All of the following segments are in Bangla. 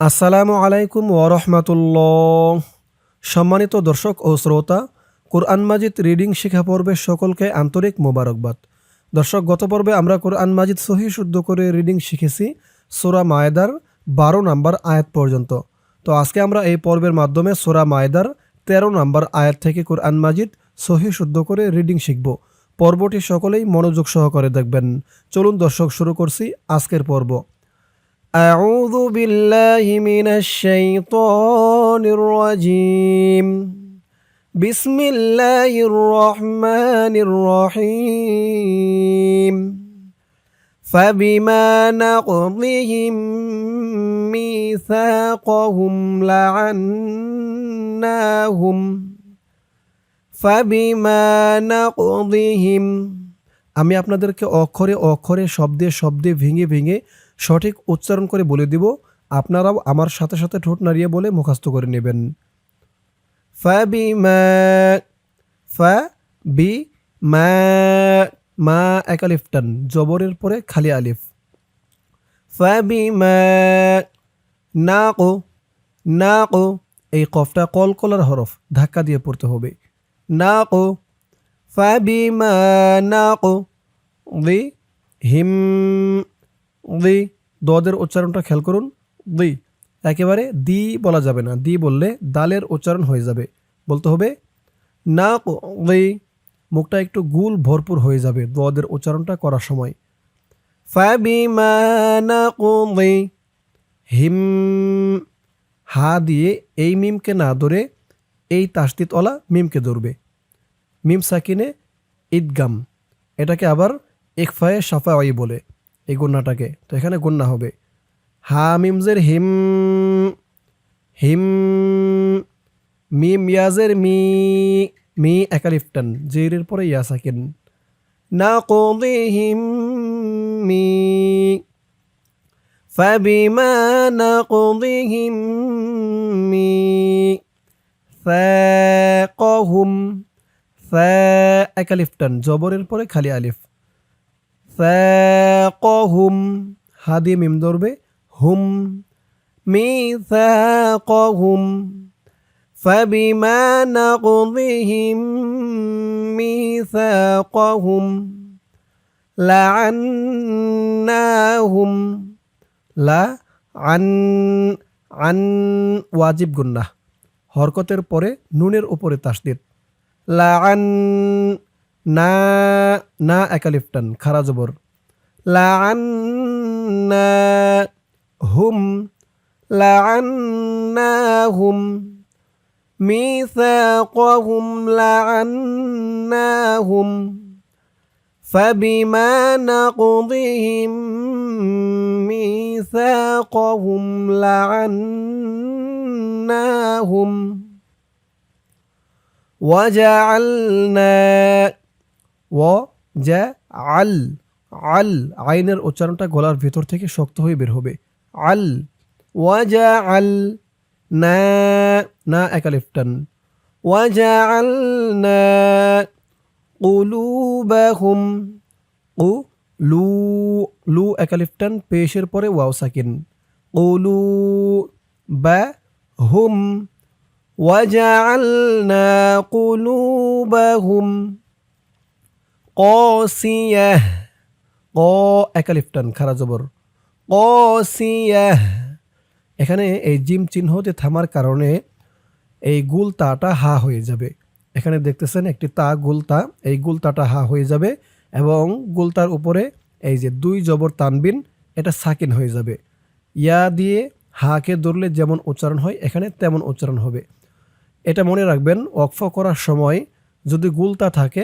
আসসালামু আলাইকুম ওরহমাতুল্লাহ সম্মানিত দর্শক ও শ্রোতা, কোরআন মাজিদ রিডিং শিখা পর্বে সকলকে আন্তরিক মোবারকবাদ। দর্শক, গত পর্বে আমরা কোরআন মাজিদ সহি শুদ্ধ করে রিডিং শিখেছি, সোরা মায়েদার বারো নাম্বার আয়াত পর্যন্ত। তো আজকে আমরা এই পর্বের মাধ্যমে সোরা মায়েদার তেরো নাম্বার আয়াত থেকে কোরআন মাজিদ সহি শুদ্ধ করে রিডিং শিখব। পর্বটি সকলেই মনোযোগ সহকারে দেখবেন। চলুন দর্শক, শুরু করছি আজকের পর্ব। أعوذ بالله من الشيطان الرجيم بسم الله الرحمن الرحيم فبما نقضهم ميثاقهم لعناهم فبما نقضهم আমি আপনাদেরকে অক্ষরে অক্ষরে শব্দে শব্দে ভেঙে ভেঙে সঠিক উচ্চারণ করে বলে দিব, আপনারাও আমার সাথে সাথে ঠোঁট নাড়িয়ে বলে মুখস্থ করে নেবেন। ফা বি মা মা এক জবরের পরে খালি আলিফ। ফাবিমা না কো না কো এই কফটা কলকলার হরফ, ধাক্কা দিয়ে পড়তে হবে। না কো ফাবিমা না কো হিম দি দদের উচ্চারণটা খেয়াল করুন। দি একেবারে দি বলা যাবে না। দি বললে দালের উচ্চারণ হয়ে যাবে। বলতে হবে না দি মুখটা একটু গুল ভরপুর হয়ে যাবে দদের উচ্চারণটা করার সময়। নাকুদি হিম, হা দিয়ে এই মিমকে না ধরে এই তাস্তিতওয়ালা মিমকে ধরবে। মিম সাকিনে ঈদগাম, এটাকে আবার একফায়ে সাফাই বলে। এই গুন্নাটাকে তো এখানে গুন্না হবে হা মিমজের হিম হিম মিম ইয়াজের মি মি একালিফটান জেরের পরে ইয়া সাকিন না হিম মি فبما نقضهم ميثاقهم ফা এক আলিফ টান জবরের পরে খালি আলিফ ফাকহুম হা দিয়ে মিম ধরবে হুম মিথাকহুম فبما نقضهم ميثاقهم لعناهم লা আন আন ওয়াজিব গুন্না হরকতের পরে নুনের উপরে তাসদিদ লা আন نا نا أكاليفتن خرا زبر. لعنا هم لعناهم. ميثاقهم لعناهم. فبما نقضهم ميثاقهم لعناهم. وجعلنا وجعل আল আইনের উচ্চারণটা গলার ভেতর থেকে শক্ত হয়ে বের হবে আল ওয়াজা আল না না একালিফটান ওয়াজা আল না কুলুবাহুম উ লু লু একালিফটান পেশের পরে ওয়াও সাকিন উলু বা হুম وجعلنا قلوبهم قاسية ক একালিফটান খারা জবর কসিয়াহ এখানে এই জিম চিহ্নতে থামার কারণে এই গুল তাটা হা হয়ে যাবে এখানে দেখতেছেন একটি তা গুলতা এই গুলতাটা হা হয়ে যাবে এবং গুলতার উপরে এই যে দুই জবর তানবিন এটা সাকিন হয়ে যাবে ইয়া দিয়ে হাকে ধরলে যেমন উচ্চারণ হয় এখানে তেমন উচ্চারণ হবে এটা মনে রাখবেন অক্ফ করার সময় যদি গুলতা থাকে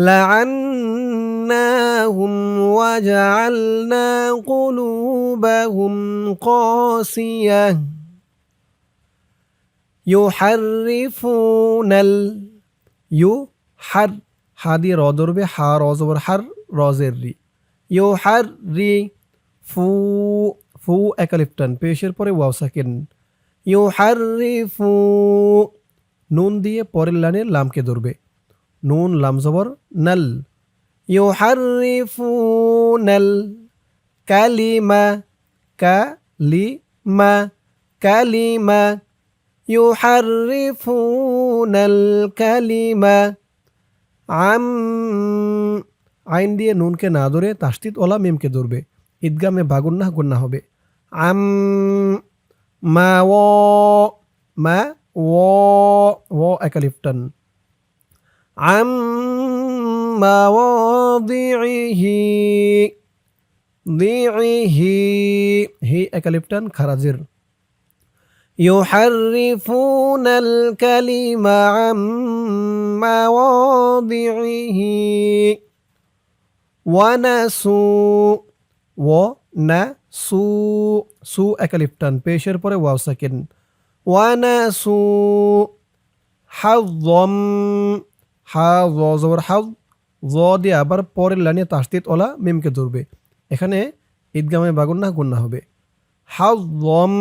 لعناهم وجعلنا قلوبهم قاسية ইউ হারিফুনাল ইউ হার হা দিয়ে র ধরবে হা র জবর হার রজের রি ইউ হার রি ফু ফু একালিপ্টান পেশের পরে ওয়াও সাকিন ইউ হার রি ফু নুন দিয়ে পরের লাইনে লামকে ধরবে নুন লামজবর নাল। ইউহারিফুনাল কালিমা কালিমা নল কালি মা আম, আইন দিয়ে নুনকে না ধরে তাস্তিত ওলা মিমকে ধরবে। ঈদগামে বাগুন্না গুন্না হবে। আম, মা, ও মা, ও ও একালিফটান عن مواضعه ضعه هي أكاليبتان خرازير يحرفون الكلم عن مواضعه ونسوا ونسوا سو أكاليبتان بيشر بري واو ساكن ونسوا حظا হা জবর হাজ জ দিয়ে আবার পরের লাইনে তাস্তিত ওলা মিমকে ধরবে। এখানে ঈদগামে বাগুন্না গুন্না হবে। হাজম জম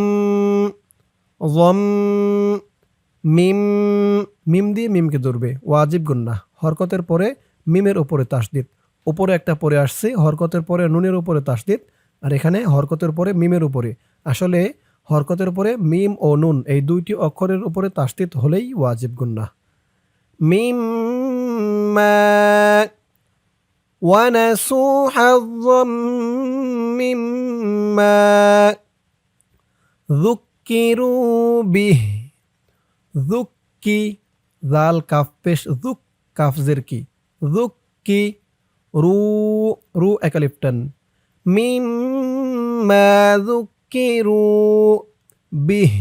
জম, মিম মিম দিয়ে মিমকে ধরবে। ওয়াজিব, গুন্না। হরকতের পরে মিমের উপরে তাসদিদ। উপরে একটা পরে আসছে, হরকতের পরে নুনের উপরে তাসদিদ। আর এখানে হরকতের পরে মিমের উপরে। আসলে হরকতের পরে মিম ও নুন এই দুইটি অক্ষরের উপরে তাসদিদ হলেই ওয়াজিব, গুন্না। من ماء ونسوا حظا مما ذكروا به. ذكي ذال كاف بش ذك كاف زركي. ذكي رو رو أكاليبتن. مما ذكروا به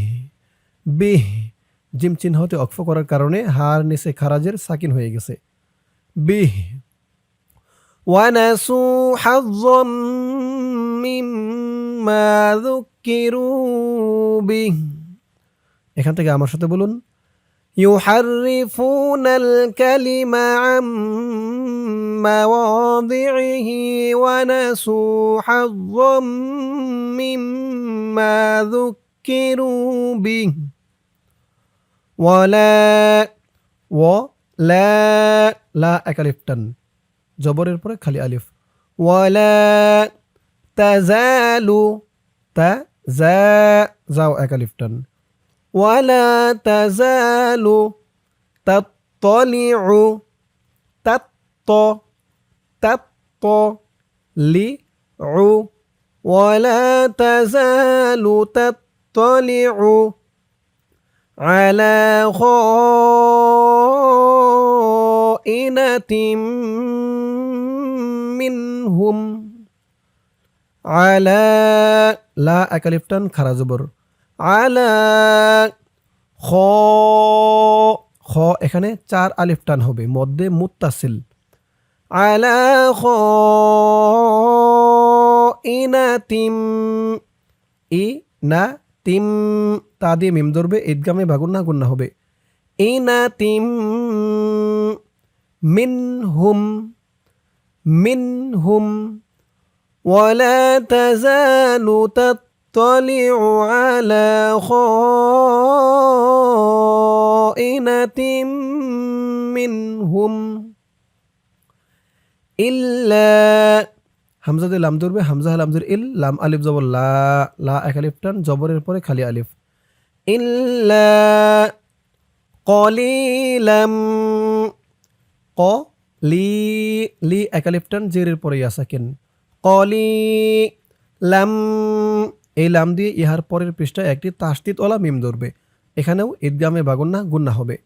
به. জিম চিহ্নতে অক্ফ করার কারণে হার নিচে খারাজের সাকিন হয়ে গেছে বিহ ونسوا حظا مما ذكروا به এখান থেকে আমার সাথে বলুন يحرفون الكلم عن مواضعه ونسوا حظا مما ذكروا به ওয়ালা ও লা লা এক আলিফ টান জবরের পরে খালি আলিফ ওয়ালা তাজালু তা জা যাও এক আলিফ টান ওয়ালা তাজালু তাত্তলিউ তাত্ত তাত্ত লি উ ওয়ালা তাজালু তাত্তলিউ على خائنة মিনহুম আলা লা একালিফটান খারা জবর আলা খ খ এখানে চার আলিফটান হবে মধ্যে মুত্তাসিল আলা খ ইনা তিম ই না তিম তা দিয়ে মিম ধরবে ঈদগামে বাগুন্না গুন্না হবে ইনা তিম মিন হুম منهم ولا تزال تطلع على خائنة منهم إلا হামজা দিয়ে লাম ধরবে হামজা লামজের ইল লাম আলিফ জবর লা লা এক আলিফ টান জবরের পরে খালি আলিফ ইল্লা কলিলাম ক লি লি একালিফটান জেরের পরে ইয়াসাকিন কলি লাম এই লাম দিয়ে ইহার পরের পৃষ্ঠায় একটি তাস্তিত ওলা মিম ধরবে এখানেও ঈদগামে বাগুন্না গুন্না হবে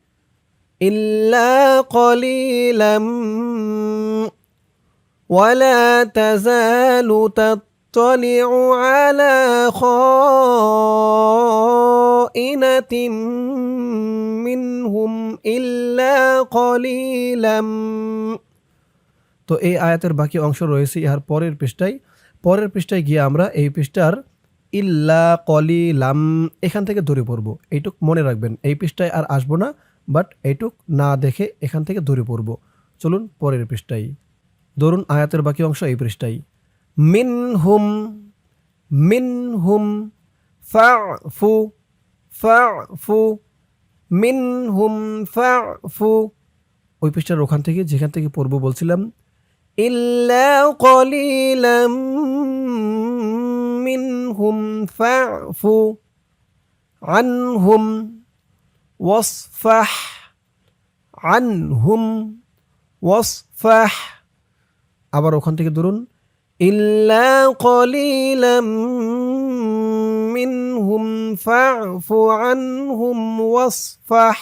ইল্লা কলিলাম ولا تزال تطلع على خائنة منهم إلا قليلا তো এই আয়াতের বাকি অংশ রয়েছে ইহার পরের পৃষ্ঠায় পরের পৃষ্ঠায় গিয়ে আমরা এই পৃষ্ঠার ইল্লা কলিলাম এখান থেকে ধরে পড়বো এইটুক মনে রাখবেন এই পৃষ্ঠায় আর আসবো না বাট এইটুক না দেখে এখান থেকে ধরে পড়বো চলুন পরের পৃষ্ঠায় ধরুন আয়াতের বাকি অংশ এই পৃষ্ঠায় মিন হুম মিন হুম ফু ফু মিন হুম ফু ওই পৃষ্ঠার ওখান থেকে, যেখান থেকে পড়ব বলছিলাম, ইল্লা কলিলাম মিনহুম, ফাফু, আনহুম, ওয়াসফাহ আনহুম, ওয়াসফাহ। আবার ওখান থেকে ধরুন ইল্লা কলিলাম মিনহুম ফাফু আনহুম ওয়াসফাহ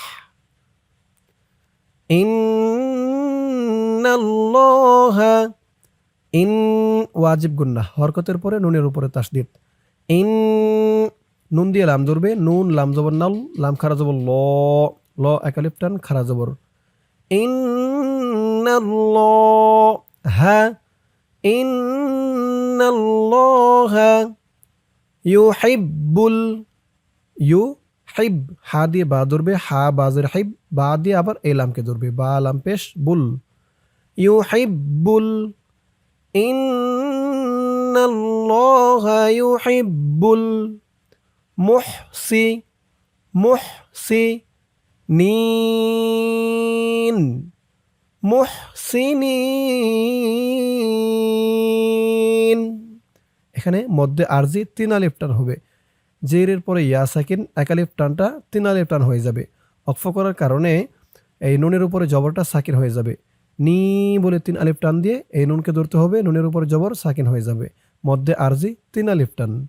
ইন্নাল্লাহ ইন ওয়াজিব গুন্না, হরকতের পরে নুনের উপরে তাসদিদ। ইন নুন দিয়ে লাম ধরবে, নুন লাম জবর নাল, লাম খারা জবর ল ল একালিফ টান, খারা জবর। ইন্নাল্লাহ হা ইন্নাল্লাহ ইউহিব্বুল ইউ হাইব হা দিয়ে বা ধরবে, হা বাজের হাইব বা দিয়ে আবার এলামকে ধরবে, বা লাম পেশ বুল। ইউ হাইবুল ইন্নাল্লাহ ইউহিব্বুল, মুহসি মুহসি, নিন। মুহসিনিন। এখানে মধ্যে আরজি তিন আলিফ টান হবে। জেরের পরে ইয়া সাকিন একালিফ টানটা তিন আলিফ টান হয়ে যাবে। অক্ফ করার কারণে এই নুনের উপরে জবরটা সাকিন হয়ে যাবে। নি বলে তিন আলিফ টান দিয়ে এই নুনকে ধরতে হবে, নুনের উপরে জবর সাকিন হয়ে যাবে। মধ্যে আরজি তিন আলিফ টান।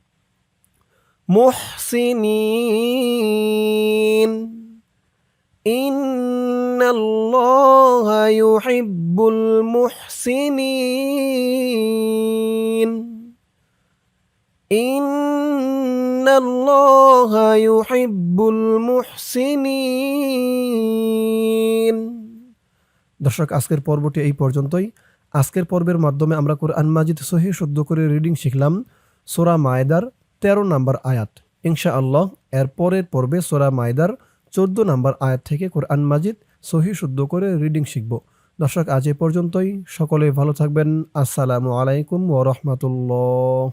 মুহসিনিন। ইন্নাল্লাহা ইউহিব্বুল মুহসিনিন। ইন্নাল্লাহা ইউহিব্বুল মুহসিনিন। দর্শক, আজকের পর্বটি এই পর্যন্তই। আজকের পর্বের মাধ্যমে আমরা কোরআন মাজিদ সহি শুদ্ধ করে রিডিং শিখলাম সোরা মায়দার তেরো নাম্বার আয়াত। ইনশা আল্লাহ এর পরের পর্বে সোরা মায়দার চোদ্দ নাম্বার আয়াত থেকে কোরআন মাজিদ সহি শুদ্ধ করে রিডিং শিখব। দর্শক, আজ এ পর্যন্তই। সকলে ভালো থাকবেন। আসসালামু আলাইকুম ও রহমতুল্লাহ।